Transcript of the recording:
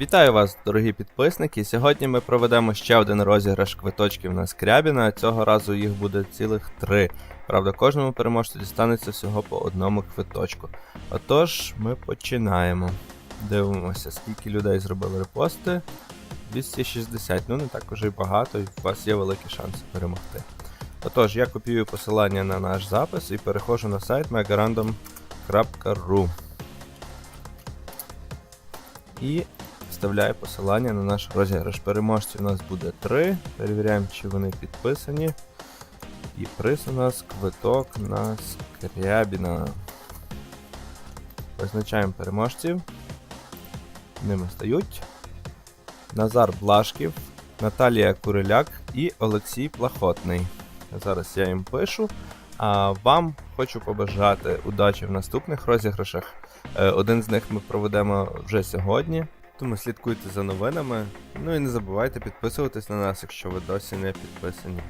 Вітаю вас, дорогі підписники. Сьогодні ми проведемо ще один розіграш квиточків на Скрябіна. Цього разу їх буде цілих три. Правда, кожному переможцю дістанеться всього по одному квиточку. Отож, ми починаємо. Дивимося, скільки людей зробили репости. 260. Ну не так уже й багато, і у вас є великі шанси перемогти. Отож, я копіюю посилання на наш запис і переходжу на сайт megarandom.ru і вставляю посилання на наш розіграш. Переможців у нас буде 3. Перевіряємо, чи вони підписані. І приз у нас квиток на Скрябіна. Визначаємо переможців. Ними стають Назар Блашків, Наталія Куриляк і Олексій Плахотний. Зараз я їм пишу. А вам хочу побажати удачі в наступних розіграшах. Е, Один з них ми проведемо вже сьогодні. Тому слідкуйте за новинами. Ну і не забувайте підписуватись на нас, якщо ви досі не підписані.